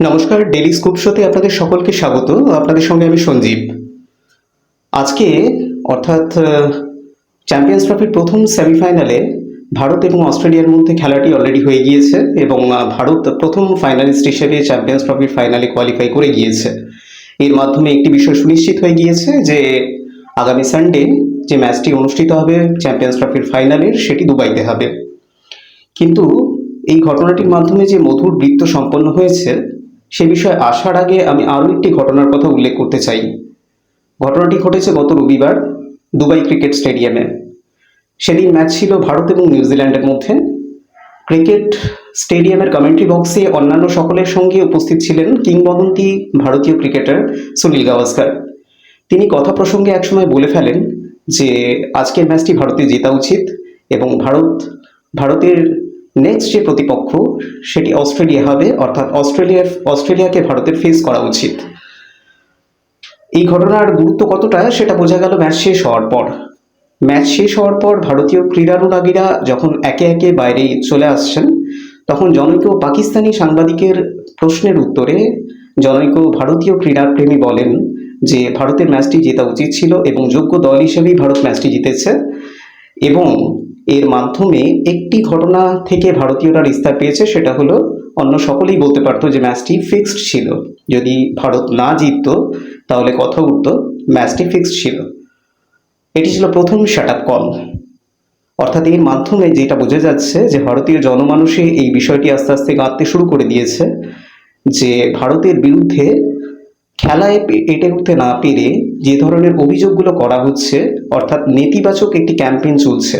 নমস্কার daily scoop শোতে আপনাদের সকলকে স্বাগত। আপনাদের সঙ্গে আমি সঞ্জীব। আজকে, অর্থাৎ চ্যাম্পিয়ন্স ট্রফির প্রথম সেমিফাইনালে ভারত এবং অস্ট্রেলিয়ার মধ্যে খেলাটি অলরেডি হয়ে গিয়েছে এবং ভারত প্রথম ফাইনালিস্ট হিসেবে চ্যাম্পিয়ন্স ট্রফির ফাইনালে কোয়ালিফাই করে গিয়েছে। এর মাধ্যমে একটি বিষয় সুনিশ্চিত হয়ে গিয়েছে যে, আগামী সানডে যে ম্যাচটি অনুষ্ঠিত হবে চ্যাম্পিয়ন্স ট্রফির ফাইনালের সেটি দুবাইতে হবে। কিন্তু, এই ঘটনাটির মাধ্যমে যে মধুর বৃত্ত সম্পন্ন হয়েছে সে বিষয়ে আসার আগে আমি আরও একটি ঘটনার কথা উল্লেখ করতে চাই। ঘটনাটি ঘটেছে গত রবিবার দুবাই ক্রিকেট স্টেডিয়ামে। সেদিন ম্যাচ ছিল ভারত এবং নিউজিল্যান্ডের মধ্যে। ক্রিকেট স্টেডিয়ামের কমেন্ট্রি বক্সে অন্যান্য সকলের সঙ্গে উপস্থিত ছিলেন কিংবদন্তি ভারতীয় ক্রিকেটার সুনীল গাভাস্কার। তিনি কথা প্রসঙ্গে একসময় বলে ফেলেন যে, আজকের ম্যাচটি ভারতে জেতা উচিত এবং ভারত, ভারতের নেক্সট যে প্রতিপক্ষ, সেটি অস্ট্রেলিয়া হবে, অর্থাৎ অস্ট্রেলিয়ার অস্ট্রেলিয়াকে ভারতের ফেস করা উচিত। এই ঘটনার গুরুত্ব কতটা, সেটা বোঝা গেল ম্যাচ শেষ হওয়ার পর। ম্যাচ শেষ হওয়ার পর ভারতীয় ক্রীড়ানুরাগীরা যখন একে একে বাইরে চলে আসছেন, তখন জনৈক পাকিস্তানি সাংবাদিকের প্রশ্নের উত্তরে জনৈক ভারতীয় ক্রীড়াপ্রেমী বলেন যে, ভারতের ম্যাচটি জেতা উচিত ছিল এবং যোগ্য দল হিসেবেই ভারত ম্যাচটি জিতেছে এবং এর মাধ্যমে একটি ঘটনা থেকে ভারতীয়রা নিস্তার পেয়েছে, সেটা হলো অন্য সকলেই বলতে পারতো যে ম্যাচটি ফিক্সড ছিল। যদি ভারত না জিততো, তাহলে কথা উঠতো, ম্যাচটি ফিক্সড ছিল। এটি ছিল প্রথম শাট আপ কল অর্থাৎ এর মাধ্যমে যেটা বোঝা যাচ্ছে যে ভারতীয় জনমানুষে এই বিষয়টি আস্তে আস্তে গাঁথতে শুরু করে দিয়েছে যে ভারতের বিরুদ্ধে খেলায় এটে উঠতে না পেরে যে ধরনের অভিযোগগুলো করা হচ্ছে, অর্থাৎ নেতিবাচক একটি ক্যাম্পেইন চলছে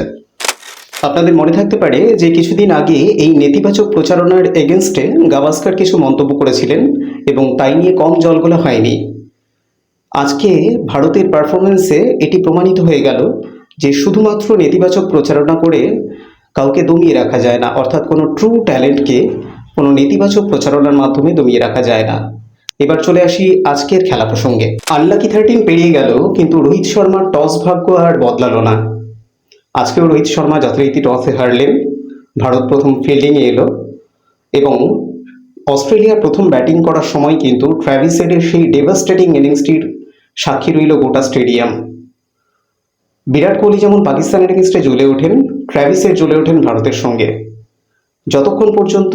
আপনাদের মনে থাকতে পারে যে কিছুদিন আগে এই নেতিবাচক প্রচারণার এগেনস্টে গাভাস্কার কিছু মন্তব্য করেছিলেন এবং তাই নিয়ে কম জলগোলা হয়নি। আজকে ভারতের পারফরমেন্সে এটি প্রমাণিত হয়ে গেল যে শুধুমাত্র নেতিবাচক প্রচারণা করে কাউকে দমিয়ে রাখা যায় না, অর্থাৎ কোনো ট্রু ট্যালেন্টকে কোনো নেতিবাচক প্রচারণার মাধ্যমে দমিয়ে রাখা যায় না। এবার চলে আসি আজকের খেলা প্রসঙ্গে। আল্লাকি থার্টিন পেরিয়ে গেল, কিন্তু রোহিত শর্মার টস ভাগ্য আর বদলালো না। আজকেও রোহিত শর্মা যথারীতি টসে হারলেন। ভারত প্রথম ফিল্ডিংয়ে এলো এবং অস্ট্রেলিয়া প্রথম ব্যাটিং করার সময় কিন্তু ট্র্যাভিসেডের সেই ডেভাস্টেটিং ইনিংসটির সাক্ষী রইল গোটা স্টেডিয়াম। বিরাট কোহলি যেমন পাকিস্তানের এগেনস্টে জ্বলে ওঠেন ট্র্যাভিসের জ্বলে ওঠেন ভারতের সঙ্গে। যতক্ষণ পর্যন্ত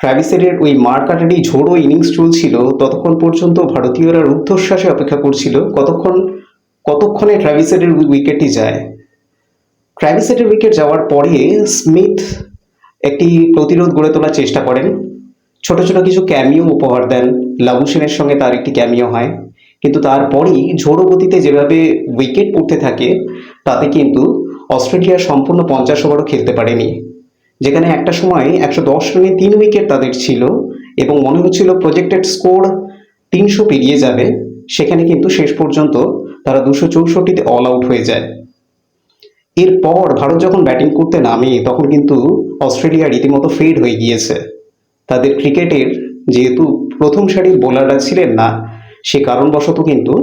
ট্র্যাভিসেডের ওই মারকাটারি ঝোড়ো ইনিংস চলছিল, ততক্ষণ পর্যন্ত ভারতীয়রা রুদ্ধশ্বাসে অপেক্ষা করছিল, কতক্ষণ কতক্ষণে ট্র্যাভিসেডের উইকেটটি যায়। ট্র্যাভিসেডের উইকেট যাওয়ার পরে স্মিথ একটি প্রতিরোধ গড়ে তোলার চেষ্টা করেন। ছোট ছোট কিছু ক্যামিও উপহার দেন। লাবু সেনের সঙ্গে তার একটি ক্যামিও হয়। কিন্তু তারপরই ঝোড়ো গতিতে যেভাবে উইকেট পড়তে থাকে, তাতে কিন্তু অস্ট্রেলিয়া সম্পূর্ণ পঞ্চাশ ওভারও খেলতে পারেনি। যেখানে একটা সময় একশো দশ রানে তিন উইকেট তাদের ছিল এবং মনে হচ্ছিল প্রজেক্টেড স্কোর তিনশো পেরিয়ে যাবে। সেখানে কিন্তু শেষ পর্যন্ত তারা দুশো চৌষট্টিতে অল আউট হয়ে যায়। এরপর ভারত যখন ব্যাটিং করতে নামে, তখন কিন্তু অস্ট্রেলিয়া রীতিমতো ফেড হয়ে গিয়েছে। তাদের ক্রিকেটের যেহেতু প্রথম সারির বোলাররা ছিলেন না, সে কারণবশত কিন্তু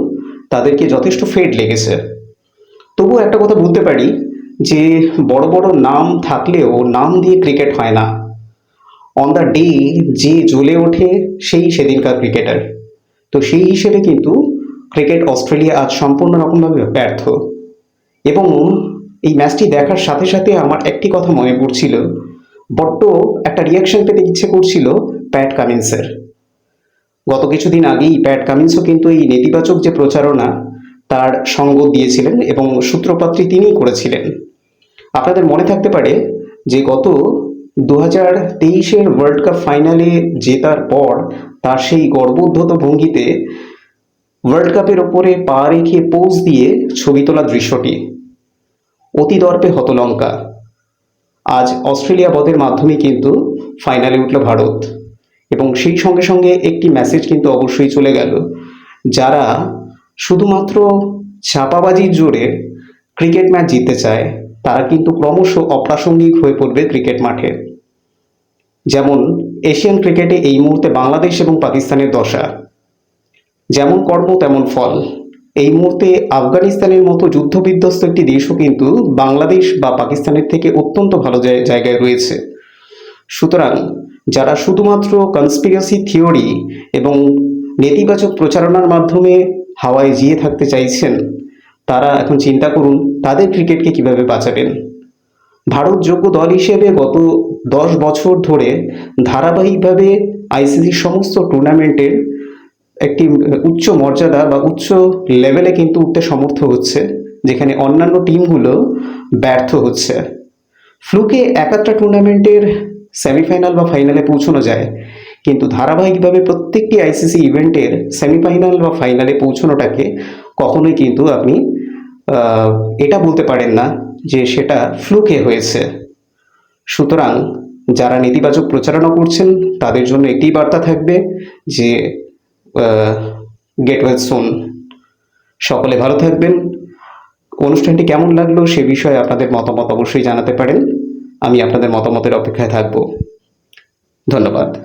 তাদেরকে যথেষ্ট ফেড লেগেছে। তবুও একটা কথা বলতে পারি যে, বড় বড় নাম থাকলেও নাম দিয়ে ক্রিকেট হয় না। অন দ্য ডে যে জ্বলে ওঠে, সেই সেদিনকার ক্রিকেটার তো সেই হিসেবে কিন্তু ক্রিকেট অস্ট্রেলিয়া আজ সম্পূর্ণ রকমভাবে ব্যর্থ। এবং এই ম্যাচটি দেখার সাথে সাথে আমার একটি কথা মনে পড়ছিল। বড্ড একটা রিয়াকশন পেতে ইচ্ছে করছিল প্যাট কামিন্সের। গত কিছুদিন আগেই প্যাট কামিন্সও কিন্তু এই নেতিবাচক যে প্রচারণা, তার সঙ্গ দিয়েছিলেন এবং সূত্রপাত্রী তিনিই করেছিলেন। আপনাদের মনে থাকতে পারে যে গত দু হাজার তেইশের ওয়ার্ল্ড কাপ ফাইনালে জেতার পর তার সেই গর্বোদ্ধত ভঙ্গিতে ওয়ার্ল্ড কাপের ওপরে পা রেখে পোজ দিয়ে ছবি তোলা দৃশ্যটি। অতি দর্পে হতলঙ্কা। আজ অস্ট্রেলিয়া বধের মাধ্যমে কিন্তু ফাইনালে উঠল ভারত। এবং সেই সঙ্গে সঙ্গে একটি মেসেজ কিন্তু অবশ্যই চলে গেল, যারা শুধুমাত্র ছাপাবাজির জোরে ক্রিকেট ম্যাচ জিততে চায়, তারা কিন্তু ক্রমশ অপ্রাসঙ্গিক হয়ে পড়বে ক্রিকেট মাঠে। যেমন এশিয়ান ক্রিকেটে এই মুহূর্তে বাংলাদেশ এবং পাকিস্তানের দশা। যেমন কর্ম, তেমন ফল। এই মুহূর্তে আফগানিস্তানের মতো যুদ্ধবিধ্বস্ত একটি দেশও কিন্তু বাংলাদেশ বা পাকিস্তানের থেকে অত্যন্ত ভালো জায়- জায়গায় রয়েছে। সুতরাং যারা শুধুমাত্র কনস্পিরেসি থিওরি এবং নেতিবাচক প্রচারণার মাধ্যমে হাওয়ায় জিয়ে থাকতে চাইছেন, তারা এখন চিন্তা করুন, তাদের ক্রিকেটকে কীভাবে বাঁচাবেন? ভারত যোগ্য দল হিসেবে গত দশ বছর ধরে ধারাবাহিকভাবে আইসিসির সমস্ত টুর্নামেন্টের একটি উচ্চ মর্যাদা বা উচ্চ লেভেলে কিন্তু উঠতে সমর্থ হচ্ছে, যেখানে অন্যান্য টিমগুলো ব্যর্থ হচ্ছে। ফ্লুকে এক একটা টুর্নামেন্টের সেমিফাইনাল বা ফাইনালে পৌঁছানো যায়, কিন্তু ধারাবাহিকভাবে প্রত্যেকটি আইসিসি ইভেন্টের সেমিফাইনাল বা ফাইনালে পৌঁছানোটাকে কখনোই কিন্তু আপনি এটা বলতে পারেন না যে সেটা ফ্লুকে হয়েছে। সুতরাং যারা নেতিবাচক প্রচারণা করছেন, তাদের জন্য একটি বার্তা থাকবে যে গেট ওয়েল সোন সকলে ভালো থাকবেন। অনুষ্ঠানটি কেমন লাগল সে বিষয়ে আপনাদের মতামত অবশ্যই জানাতে পারেন। আমি আপনাদের মতামতের অপেক্ষায় থাকব। ধন্যবাদ।